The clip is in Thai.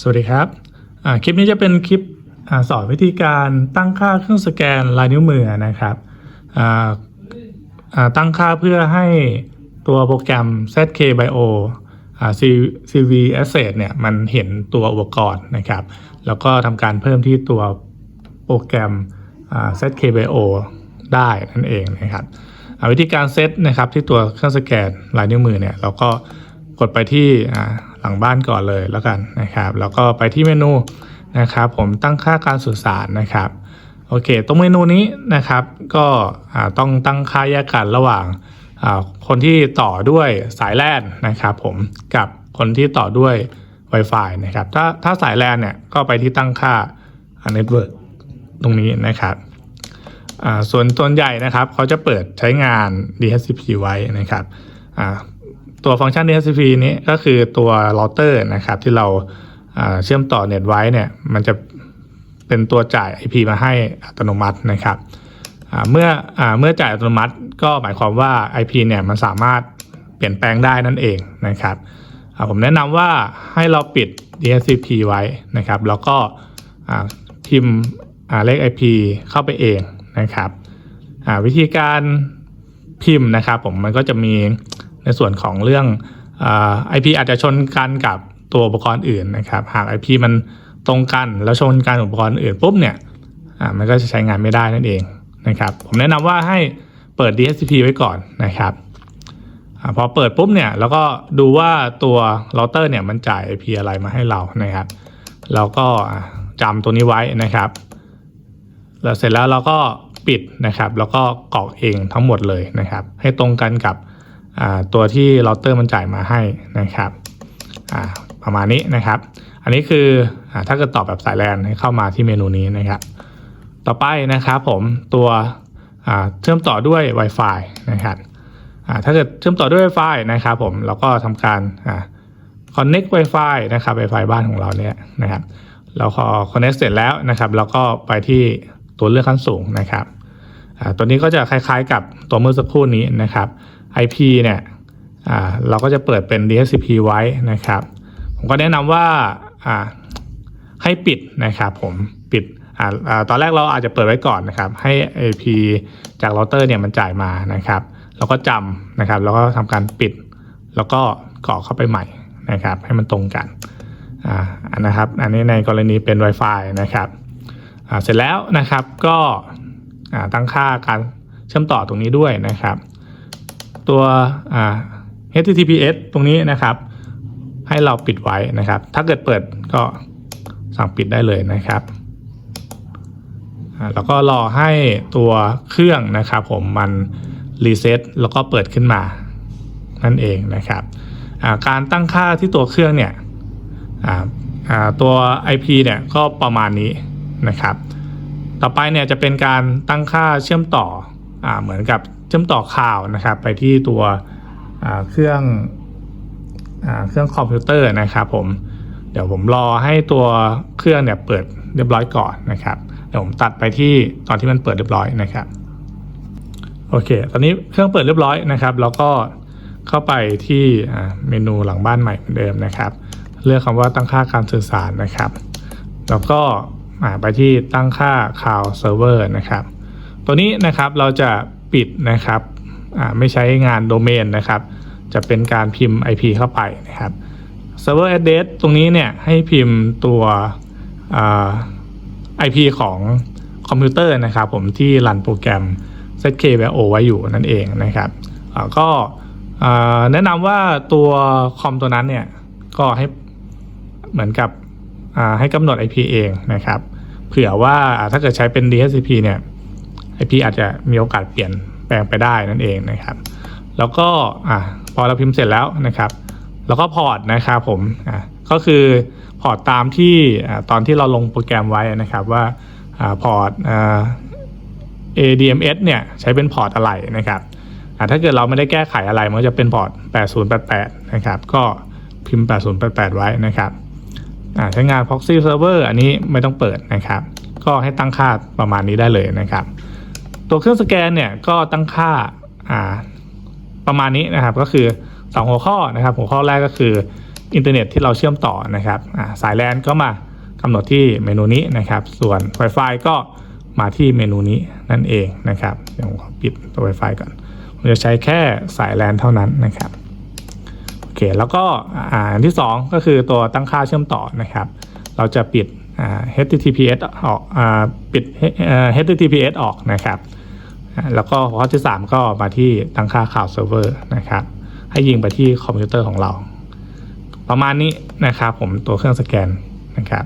สวัสดีครับคลิปนี้จะเป็นคลิปอสอนวิธีการตั้งค่าเครื่องสแกนลายนิ้วมือนะครับตั้งค่าเพื่อให้ตัวโปรแกรม ZK Bio cv Asset เนี่ยมันเห็นตัวอุปกรณ์นะครับ แล้วก็ทำการเพิ่มที่ตัวโปรแกรม ZK Bio ได้นั่นเองนะครับวิธีการเซตนะครับที่ตัวเครื่องสแกนลายนิ้วมือเนี่ยเราก็กดไปที่ หลังบ้านก่อนเลยแล้วกันนะครับ แล้วก็ไปที่เมนูนะครับผมตั้งค่าการสื่อสารนะครับโอเค ตรงเมนูนี้นะครับ ก็ต้องตั้งค่าแยกกันระหว่างคนที่ต่อด้วยสายแลนนะครับผมกับคนที่ต่อด้วย Wi-Fi นะครับ ถ้าถ้าสายแลนเนี่ยก็ไปที่ตั้งค่า Network ตรงนี้นะครับอ่าส่วนใหญ่นะครับเขาจะเปิดใช้งาน DHCP ไว้นะครับ ตัวฟังก์ชัน DHCP นี้ก็คือตัวเราเตอร์นะครับที่เราเชื่อมต่อเน็ตไว้เนี่ยมันจะเป็นตัวจ่าย IP มาให้อัตโนมัตินะครับเมื่ออเมื่อจ่ายอัตโนมัติก็หมายความว่า IP เนี่ยมันสามารถเปลี่ยนแปลงได้นั่นเองนะครับผมแนะนำว่าให้เราปิด DHCP ไว้นะครับ แล้วก็พิมพ์เลข IP เข้าไปเองนะครับวิธีการพิมพ์นะครับผมมันก็จะมี ในส่วนของเรื่องไอ่า IP อาจจะชนกันกับตัวอุปกรณ์อื่นนะครับ หาก IP มันตรงกันแล้วชนกันอุปกรณ์อื่นปุ๊บเนี่ยอ่ามันก็จะใช้งานไม่ได้นั่นเองนะครับ ผมแนะนำว่าให้เปิด DHCP ไว้ก่อนนะครับอพอเปิดปุ๊บเนี่ยแล้วก็ดูว่าตัวเราเตอร์เนี่ยมันจ่าย IP อะไรมาให้เรานะครับแล้วก็จำตัวนี้ไว้นะครับแล้วเสร็จแล้วเราก็ปิดนะครับ แล้วก็กรอกเองทั้งหมดเลยนะครับ ให้ตรงกันกับ ตัวที่เราเตอร์มันจ่ายมาให้นะครับประมาณนี้นะครับ อันนี้คืออถ้าเกิดตอบแบบสายแลนให้เข้ามาที่เมนูนี้นะครับ ต่อไปนะครับผมตัวเชื่อมต่อด้วย Wi-Fi นะครับถ้าเกิดเชื่อมต่อด้วย Wi-Fi นะครับผมเราก็ทำการอ่า connect Wi-Fi นะครับ Wi-Fi บ้านของเราเนี่ยนะครับ เราพอ connect เสร็จแล้วนะครับเราก็ไปที่ตัวเลือกขั้นสูงนะครับตัวนี้ก็จะคล้ายๆกับตัวเมื่อสักครู่นี้นะครับ IP เนี่ยอ่าเราก็จะเปิดเป็น DHCP ไว้นะครับ ผมก็แนะนำว่าอ่าให้ปิดนะครับผมปิดอ่าอ่าตอนแรกเราอาจจะเปิดไว้ก่อนนะครับ ให้ IP จากเราเตอร์เนี่ยมันจ่ายมานะครับแล้วก็จำนะครับ แล้วก็ทำการปิด แล้วก็กรอกเข้าไปใหม่นะครับ ให้มันตรงกันอ่าอันนะครับ อันนี้ในกรณีเป็น Wi-Fi นะครับอ่าเสร็จแล้วนะครับก็อ่าตั้งค่าการเชื่อมต่อตรงนี้ด้วยนะครับ ตัว HTTPS ตรงนี้นะครับ ให้เราปิดไว้นะครับ ถ้าเกิดเปิดก็สั่งปิดได้เลยนะครับแล้วก็รอให้ตัวเครื่องนะครับ ผมมันรีเซ็ตแล้วก็เปิดขึ้นมานั่นเองนะครับ การตั้งค่าที่ตัวเครื่องเนี่ยตัว IP เนี่ยก็ประมาณนี้นะครับ ต่อไปเนี่ยจะเป็นการตั้งค่าเชื่อมต่ออเหมือนกับ เชื่อมต่อข่าวนะครับไปที่ตัวเครื่องอเครื่องคอมพิวเตอร์นะครับผมเดี๋ยวผมรอให้ตัวเครื่องเนี่ยเปิดเรียบร้อยก่อนนะครับเดี๋ยวผมตัดไปที่ตอนที่มันเปิดเรียบร้อยนะครับโอเค ตอนนี้เครื่องเปิดเรียบร้อยนะครับ แล้วก็เข้าไปที่เมนูหลังบ้านใหม่เหมือนเดิมนะครับ เลือกคำว่าตั้งค่าการสื่อสารนะครับ แล้วก็ไปที่ตั้งค่า Cloud Server นะครับ ตัวนี้นะครับเราจะ ปิดนะครับไม่ใช้งานโดเมนนะครับ จะเป็นการพิมพ์ IP เข้าไปนะครับ Server address ตรงนี้เนี่ยให้พิมพ์ตัวอ่า IP ของคอมพิวเตอร์นะครับผมที่รันโปรแกรม ZKVO ไว้อยู่นั่นเองนะครับก็แนะนำว่าตัวคอมตัวนั้นเนี่ยก็ให้เหมือนกับให้กำหนด IP เองนะครับ เผื่อว่าอ่าถ้าเกิดใช้เป็น DHCP เนี่ย IP อาจจะมีโอกาสเปลี่ยนแปลงไปได้นั่นเองนะครับ แล้วก็อะพอเราพิมพ์เสร็จแล้วนะครับ แล้วก็พอร์ตนะครับผมอะก็คือพอร์ตตามที่อ่าตอนที่เราลงโปรแกรมไว้นะครับว่าอ่าพอร์ตอ่า ADMS เนี่ยใช้เป็นพอร์ตอะไรนะครับอ่าถ้าเกิดเราไม่ได้แก้ไขอะไรมันจะเป็นพอร์ต 8088 นะครับก็พิมพ์ 8088 ไว้นะครับอ่าใช้งาน proxy server อันนี้ไม่ต้องเปิดนะครับ ก็ให้ตั้งค่าประมาณนี้ได้เลยนะครับ ตัวเครื่องสแกนเนี่ยก็ตั้งค่าอ่าประมาณนี้นะครับ ก็คือสองหัวข้อนะครับ หัวข้อแรกก็คืออินเทอร์เน็ตที่เราเชื่อมต่อนะครับาสายแลนก็มากำหนดที่เมนูนี้นะครับ ส่วน Wi-Fi ก็มาที่เมนูนี้นั่นเองนะครับเดี๋ยวผมขอปิดตัว Wi-Fi ก่อนผมจะใช้แค่สายแลนเท่านั้นนะครับโอเคแล้วก็อ่าอันที่ 2 ก็คือตัวตั้งค่าเชื่อมต่อนะครับ เราจะปิด HTTPS ออกปิด HTTPS ออกนะครับ แล้วก็ข้อที่ 3 ก็มาที่ตั้งค่าข่าวเซิร์ฟเวอร์นะครับ ให้ยิงไปที่คอมพิวเตอร์ของเรา ประมาณนี้นะครับผมตัวเครื่องสแกนนะครับ